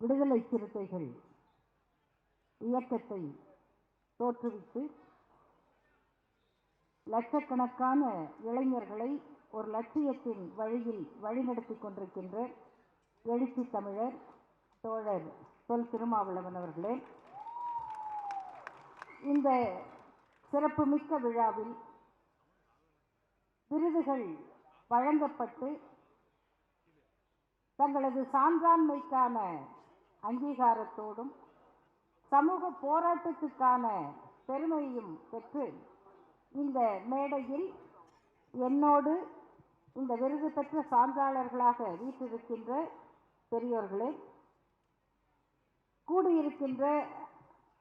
விடுதலை சிறுத்தைகள் இயக்கத்தை தோற்றுவித்து லட்சக்கணக்கான இளைஞர்களை ஒரு லட்சியத்தின் வழியில் வழிநடத்தி கொண்டிருக்கின்ற எழுச்சி தமிழர் தோழர் தொல் திருமாவளவன் அவர்களே. இந்த சிறப்புமிக்க விழாவில் விருதுகள் வழங்கப்பட்டு தங்களது சான்றாண்மைக்கான அங்கீகாரத்தோடும் சமூக போராட்டத்துக்கான பெருமையும் பெற்று இந்த மேடையில் என்னோடு இந்த விருது பெற்ற சான்றாளர்களாக வீற்றிருக்கின்ற பெரியோர்களே கூடியிருக்கின்ற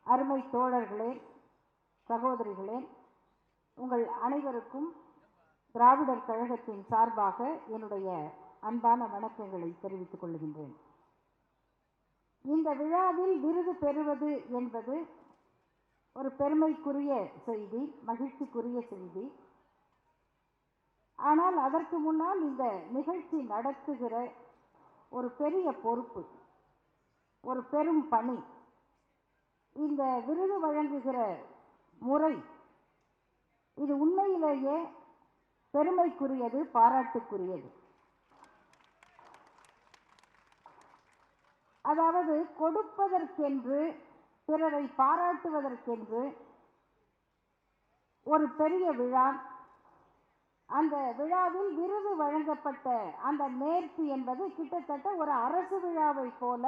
அருமை தோழர்களே சகோதரிகளே உங்கள் அனைவருக்கும் திராவிடர் கழகத்தின் சார்பாக என்னுடைய அன்பான வணக்கங்களை தெரிவித்துக் கொள்கின்றேன். இந்த விழாவில் விருது பெறுவது என்பது ஒரு பெருமைக்குரிய செய்தி மகிழ்ச்சிக்குரிய செய்தி. ஆனால் அதற்கு முன்னால் இந்த நிகழ்ச்சி நடத்துகிற ஒரு பெரிய பொறுப்பு ஒரு பெரும் பணி. இந்த விருது வழங்குகிற முறை இது உண்மையிலேயே பெருமைக்குரியது பாராட்டுக்குரியது. அதாவது கொடுப்பதற்கென்று பிறரை பாராட்டுவதற்கென்று ஒரு பெரிய விழா. அந்த விழாவில் விருது வழங்கப்பட்ட அந்த நேர்த்தி என்பது கிட்டத்தட்ட ஒரு அரசு விழாவை போல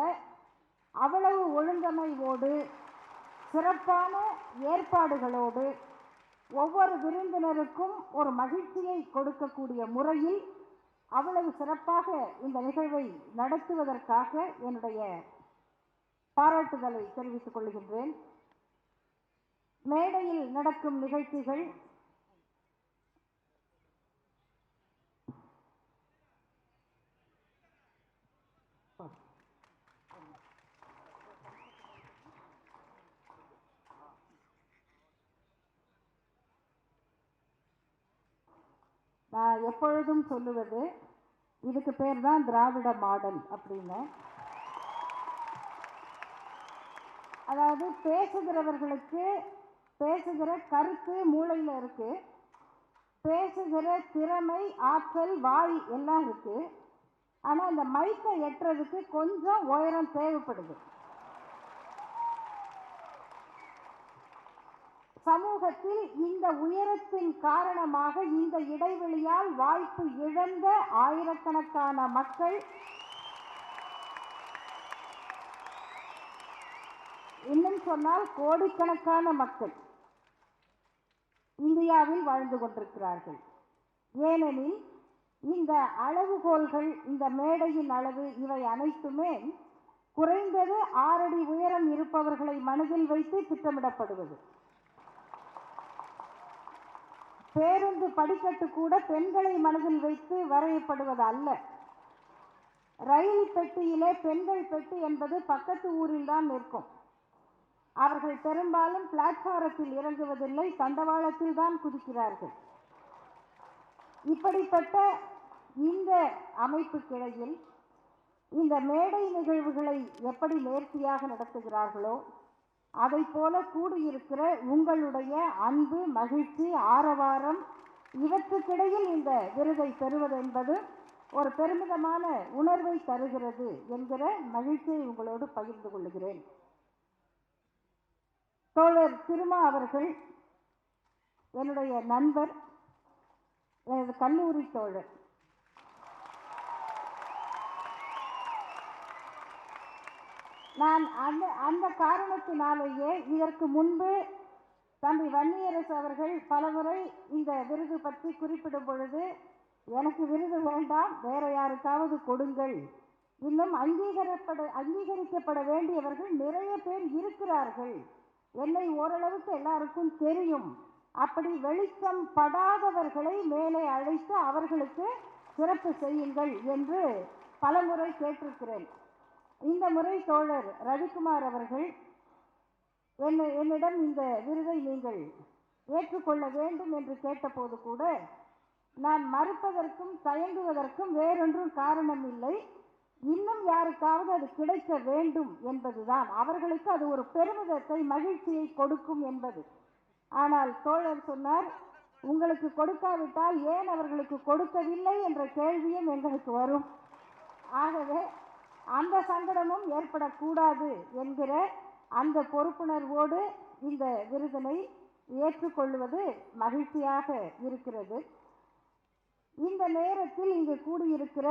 அவ்வளவு ஒழுங்கமைவோடு சிறப்பான ஏற்பாடுகளோடு ஒவ்வொரு விருந்தினருக்கும் ஒரு மகிழ்ச்சியை கொடுக்கக்கூடிய முறையில் அவ்வளவு சிறப்பாக இந்த நிகழ்வை நடத்துவதற்காக என்னுடைய பாராட்டுதலை தெரிவித்துக் கொள்கின்றேன். மேடையில் நடக்கும் நிகழ்ச்சிகள் நான் எப்பொழுதும் சொல்லுவது இதுக்கு பேர் தான் திராவிட மாடல் அப்படின்னு. அதாவது பேசுகிறவர்களுக்கு பேசுகிற கருத்து மூளையில் இருக்குது பேசுகிற திறமை ஆற்றல் வாய் எல்லாம் இருக்குது ஆனால் அந்த மைக்கை எட்டுறதுக்கு கொஞ்சம் உயரம் தேவைப்படுது. சமூகத்தில் இந்த உயரத்தின் காரணமாக இந்த இடைவெளியால் வாய்ப்பு இழந்த ஆயிரக்கணக்கான மக்கள் இன்னும் சொன்னால் கோடிக்கணக்கான மக்கள் இந்தியாவில் வாழ்ந்து கொண்டிருக்கிறார்கள். ஏனெனில் இந்த அளவுகோல்கள் இந்த மேடையின் அளவு இவை அனைத்துமே குறைந்தது ஆறடி உயரம் இருப்பவர்களை மனதில் வைத்து திட்டமிடப்படுவது. பேருந்து படிக்கட்டு கூட பெண்களை மனதில் வைத்து வரையப்படுவது அல்ல ரயில் பெட்டியிலே பெண்கள் பெட்டி என்பது பக்கத்து ஊரில் தான் நிற்கும். அவர்கள் பெரும்பாலும் பிளாட்ஃபாரத்தில் இறங்குவதில்லை தண்டவாளத்தில் தான் குதிக்கிறார்கள். இப்படிப்பட்ட இந்த அமைப்புக்கிடையில் இந்த மேடை நிகழ்வுகளை எப்படி நேர்த்தியாக நடத்துகிறார்களோ அதை போல கூடியிருக்கிற உங்களுடைய அன்பு மகிழ்ச்சி ஆரவாரம் இவற்றுக்கிடையில் இந்த விருதை பெறுவதென்பது ஒரு பெருமிதமான உணர்வை தருகிறது என்கிற மகிழ்ச்சியை உங்களோடு பகிர்ந்து கொள்கிறேன். தோழர் திருமா அவர்கள் என்னுடைய நண்பர் எனது கல்லூரி தோழர். நான் அந்த அந்த காரணத்தினாலேயே இதற்கு முன்பு தம்பி வன்னியரசு அவர்கள் பலமுறை இந்த விருது பற்றி குறிப்பிடும் பொழுது எனக்கு விருது வேண்டாம் வேற யாருக்காவது கொடுங்கள். இன்னும் அங்கீகரப்பட அங்கீகரிக்கப்பட வேண்டியவர்கள் நிறைய பேர் இருக்கிறார்கள். என்னை ஓரளவுக்கு எல்லாருக்கும் தெரியும். அப்படி வெளிச்சம் படாதவர்களை மேலே அழைத்து அவர்களுக்கு சிறப்பு செய்யுங்கள் என்று பலமுறை கேட்டிருக்கிறேன். இந்த முறை தோழர் ரவிக்குமார் அவர்கள் என்னை என்னிடம் இந்த விருதை நீங்கள் ஏற்றுக்கொள்ள வேண்டும் என்று கேட்டபோது கூட நான் மறுப்பதற்கும் தயங்குவதற்கும் வேறொன்றும் காரணம் இல்லை. இன்னும் யாருக்காவது அது கிடைக்க வேண்டும் என்பதுதான். அவர்களுக்கு அது ஒரு பெருமிதத்தை மகிழ்ச்சியை கொடுக்கும் என்பது. ஆனால் தோழர் சொன்னார் உங்களுக்கு கொடுக்காவிட்டால் ஏன் அவர்களுக்கு கொடுக்கவில்லை? என்ற கேள்வியும் எங்களுக்கு வரும். ஆகவே அந்த சங்கடமும் ஏற்படக்கூடாது என்கிற அந்த பொறுப்புணர்வோடு இந்த விருதினை ஏற்றுக்கொள்வது மகிழ்ச்சியாக இருக்கிறது. இந்த நேரத்தில் இங்கு கூடியிருக்கிற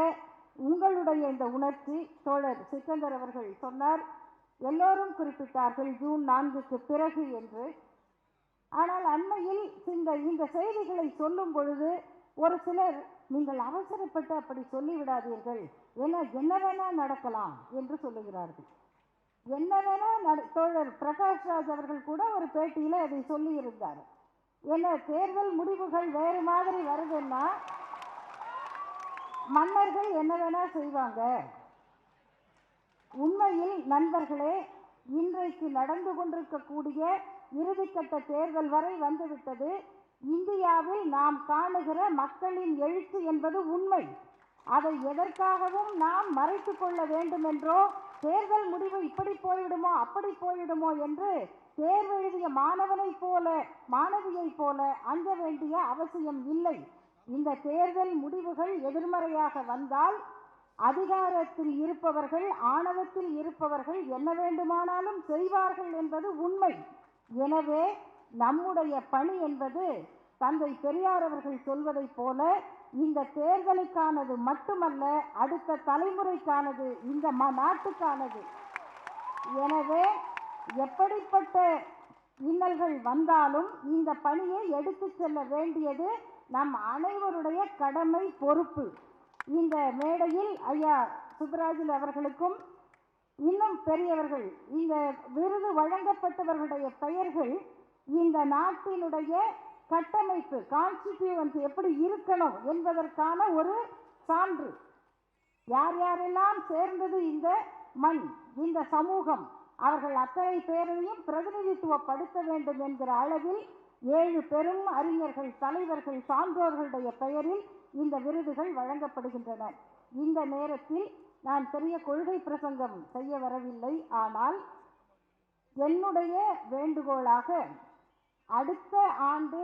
உங்களுடைய இந்த உணர்ச்சி தோழர் சிக்கந்தர் அவர்கள் சொன்னார் எல்லோரும் குறிப்பிட்டார்கள் ஜூன் நான்குக்கு பிறகு என்று. ஆனால் அண்மையில் இந்த இந்த செய்திகளை சொல்லும் பொழுது ஒரு சிலர் நீங்கள் அவசரப்பட்டு அப்படி சொல்லிவிடாதீர்கள். ஏன்னா என்ன வேணால் நடக்கலாம் என்று சொல்லுகிறார்கள். என்ன வேணா நட தோழர் பிரகாஷ் ராஜ் அவர்கள் கூட ஒரு பேட்டியில் அதை சொல்லியிருந்தார். என்ன தேர்தல் முடிவுகள் வேறு மாதிரி வருதுன்னா மன்னர்கள் என்ன வேணால் செய்வாங்க. உண்மையில் நண்பர்களே இன்றைக்கு நடந்து கொண்டிருக்கக்கூடிய இறுதிக்கட்ட தேர்தல் வரை வந்துவிட்டது. இந்தியாவில் நாம் காணுகிற மக்களின் எழுச்சி என்பது உண்மை. அதை எதற்காகவும் நாம் மறைத்து கொள்ள வேண்டும் என்றோ தேர்தல் முடிவு இப்படி போய்விடுமோ அப்படி போய்விடுமோ என்று தேர்வு எழுதிய மாணவனைப் போல மாணவியைப் போல அஞ்ச வேண்டிய அவசியம் இல்லை. இந்த தேர்தல் முடிவுகள் எதிர்மறையாக வந்தால் அதிகாரத்தில் இருப்பவர்கள் ஆணவத்தில் இருப்பவர்கள் என்ன வேண்டுமானாலும் செய்வார்கள் என்பது உண்மை. எனவே நம்முடைய பணி என்பது தந்தை பெரியார் அவர்கள் சொல்வதைப் போல இந்த தேர்தலுக்கானது மட்டுமல்ல அடுத்த தலைமுறைக்கானது இந்த ம- நாட்டுக்கானது. எனவே எப்படிப்பட்ட இன்னல்கள் வந்தாலும் இந்த பணியை எடுத்துச் செல்ல வேண்டியது நம் அனைவருடைய கடமை பொறுப்பு. இந்த மேடையில் ஐயா சுப்ராஜில் அவர்களுக்கும் இன்னும் பெரியவர்கள் இந்த விருது வழங்கப்பட்டவர்களுடைய பெயர்கள் இந்த நாட்டினுடைய கட்டமைப்பு கான்ஸ்டிடியூவன்ஸ் எப்படி இருக்கணும் என்பதற்கான ஒரு சான்று. யார் யாரெல்லாம் சேர்ந்தது இந்த மண் இந்த சமூகம் அவர்கள் அத்தனை பேரையும் பிரதிநிதித்துவப்படுத்த வேண்டும் என்கிற அளவில் ஏழு பெரும் அறிஞர்கள் தலைவர்கள் சான்றோர்களுடைய பெயரில் இந்த விருதுகள் வழங்கப்படுகின்றன. இந்த நேரத்தில் நான் பெரிய கொள்கை பிரசங்கம் செய்ய வரவில்லை ஆனால் என்னுடைய வேண்டுகோளாக அடுத்த ஆண்டு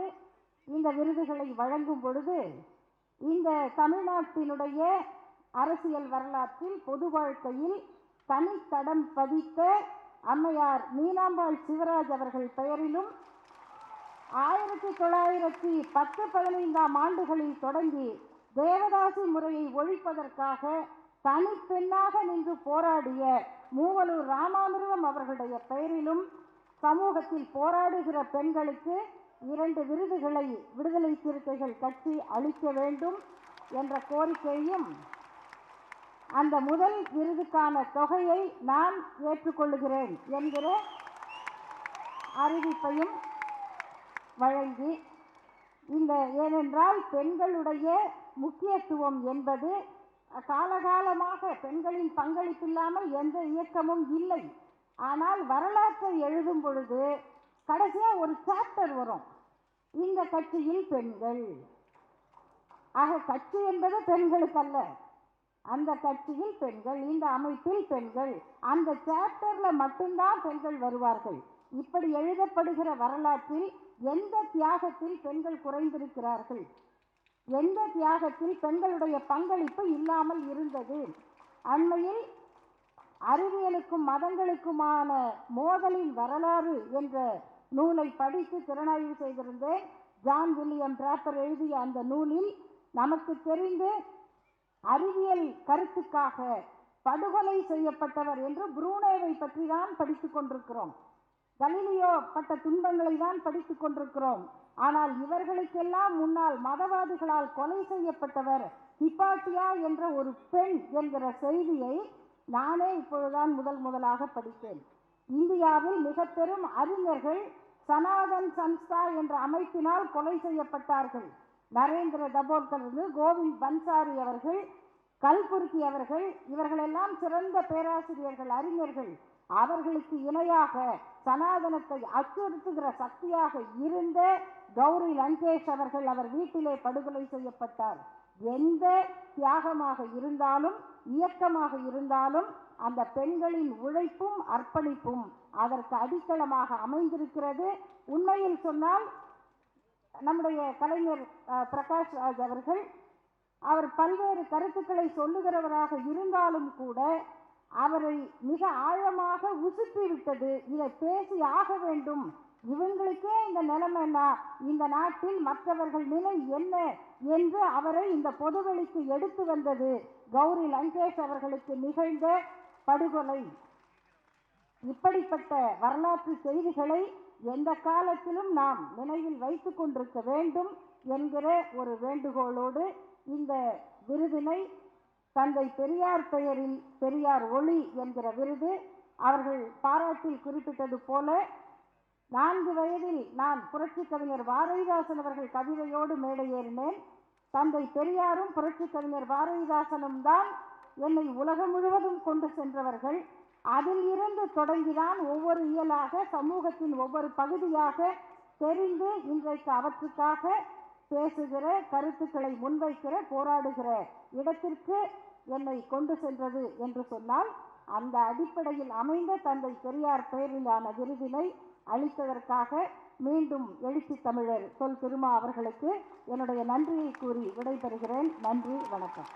இந்த விருதுகளை வழங்கும் பொழுது இந்த தமிழ்நாட்டினுடைய அரசியல் வரலாற்றில் பொது வாழ்க்கையில் தனித்தடம் பதித்த அம்மையார் மீனாம்பாள் சிவராஜ் அவர்கள் பெயரிலும் ஆயிரத்தி தொள்ளாயிரத்தி பத்து பதினைந்தாம் ஆண்டுகளில் தொடங்கி தேவதாசி முறையை ஒழிப்பதற்காக தனிப்பெண்ணாக நின்று போராடிய மூவலூர் ராமாமிருதம் அவர்களுடைய பெயரிலும் சமூகத்தில் போராடுகிற பெண்களுக்கு இரண்டு விருதுகளை விடுதலை சிறுத்தைகள் கட்சி அளிக்க வேண்டும் என்ற கோரிக்கையும் அந்த முதல் விருதுக்கான தொகையை நான் ஏற்றுக்கொள்ளுகிறேன் என்கிற அறிவிப்பையும் வழங்கி இந்த ஏனென்றால் பெண்களுடைய முக்கியத்துவம் என்பது காலகாலமாக பெண்களின் பங்களிப்பில்லாமல் எந்த இயக்கமும் இல்லை. ஆனால் வரலாற்றை எழுதும் பொழுது கடைசியாக ஒரு சாப்டர் வரும். இந்த கட்சியில் பெண்கள். ஆக கட்சி என்பது பெண்களுக்கு அல்ல. அந்த கட்சியில் பெண்கள் இந்த அமைப்பில் பெண்கள் அந்த சாப்டரில் மட்டும்தான் பெண்கள் வருவார்கள். இப்படி எழுதப்படுகிற வரலாற்றில் எந்த தியாகத்தில் பெண்கள் குறைந்திருக்கிறார்கள்? எந்த தியாகத்தில் பெண்களுடைய பங்களிப்பு இல்லாமல் இருந்தது? அண்மையில் அறிவியலுக்கும் மதங்களுக்குமான மோதலின் வரலாறு என்ற நூலை படித்து திறனாய்வு செய்திருந்தேன். ஜான் வில்லியம் டிராப்பர் எழுதிய அந்த நூலில் நமக்கு தெரிந்து அறிவியல் கருத்துக்காக படுகொலை செய்யப்பட்டவர் என்று புரூனேவை பற்றி தான் படித்துக் கொண்டிருக்கிறோம். கலிலியோ பட்ட துன்பங்களை தான் படித்துக் கொண்டிருக்கிறோம். ஆனால் இவர்களுக்கெல்லாம் முன்னால் மதவாதிகளால் கொலை செய்யப்பட்டவர் ஹிப்பாட்டியா என்ற ஒரு பெண் என்கிற செய்தியை நானே இப்பொழுதுதான் முதல் முதலாக படித்தேன். இந்தியாவில் மிக பெரும் அறிஞர்கள் சனாதன் சன்ஸ்தா என்ற அமைப்பினால் கொலை செய்யப்பட்டார்கள். நரேந்திர தபோல்கர் கோவிந்த் பன்சாரி அவர்கள் கல்குருக்கி அவர்கள் இவர்களெல்லாம் சிறந்த பேராசிரியர்கள் அறிஞர்கள். அவர்களுக்கு இணையாக சனாதனத்தை அச்சுறுத்துகிற சக்தியாக இருந்த கௌரி லங்கேஷ் அவர்கள் அவர் வீட்டிலே படுகொலை செய்யப்பட்டார். எந்த தியாகமாக இருந்தாலும் இயக்கமாக இருந்தாலும் அந்த பெண்களின் உழைப்பும் அர்ப்பணிப்பும் அதற்கு அடித்தளமாக அமைந்திருக்கிறது. உண்மையில் சொன்னால் நம்முடைய கலைஞர் பிரகாஷ் ராஜ் அவர்கள் அவர் பல்வேறு கருத்துக்களை சொல்லுகிறவராக இருந்தாலும் கூட அவரை மிக ஆழமாக உசுப்பிவிட்டது இதை பேசி ஆக வேண்டும் இவங்களுக்கே இந்த நிலைமைனா இந்த நாட்டில் மற்றவர்கள் நிலை என்ன என்று அவரை இந்த பொதுவெளிக்கு எடுத்து வந்தது கௌரி லங்கேஷ் அவர்களுக்கு நிகழ்ந்த படுகொலை. இப்படிப்பட்ட வரலாற்று செய்திகளை எந்த காலத்திலும் நாம் நினைவில் வைத்து கொண்டிருக்க வேண்டும் என்கிற ஒரு வேண்டுகோளோடு இந்த விருதினை தந்தை பெரியார் பெயரில் பெரியார் ஒளி என்கிற விருது அவர்கள் பாராட்டில் குறிப்பிட்டது போல நான்கு வயதில் நான் புரட்சி கவிஞர் பாரதிதாசன் அவர்கள் கவிதையோடு மேடை ஏறினேன். தந்தை பெரியாரும் புரட்சி கவிஞர் பாரதிதாசனும் தான் என்னை உலகம் முழுவதும் கொண்டு சென்றவர்கள். அதில் இருந்து தொடங்கிதான் ஒவ்வொரு இயலாக சமூகத்தின் ஒவ்வொரு பகுதியாக தெரிந்து இன்றைக்கு அவற்றுக்காக பேசுகிற கருத்துக்களை முன்வைக்கிற போராடுகிற இடத்திற்கு என்னை கொண்டு சென்றது என்று சொன்னால் அந்த அடிப்படையில் அமைந்த தந்தை பெரியார் பெயரிலான விருதினை அளித்ததற்காக மீண்டும் எழுச்சி தமிழர் சொல் திருமா அவர்களுக்கு என்னுடைய நன்றியை கூறி விடைபெறுகிறேன். நன்றி வணக்கம்.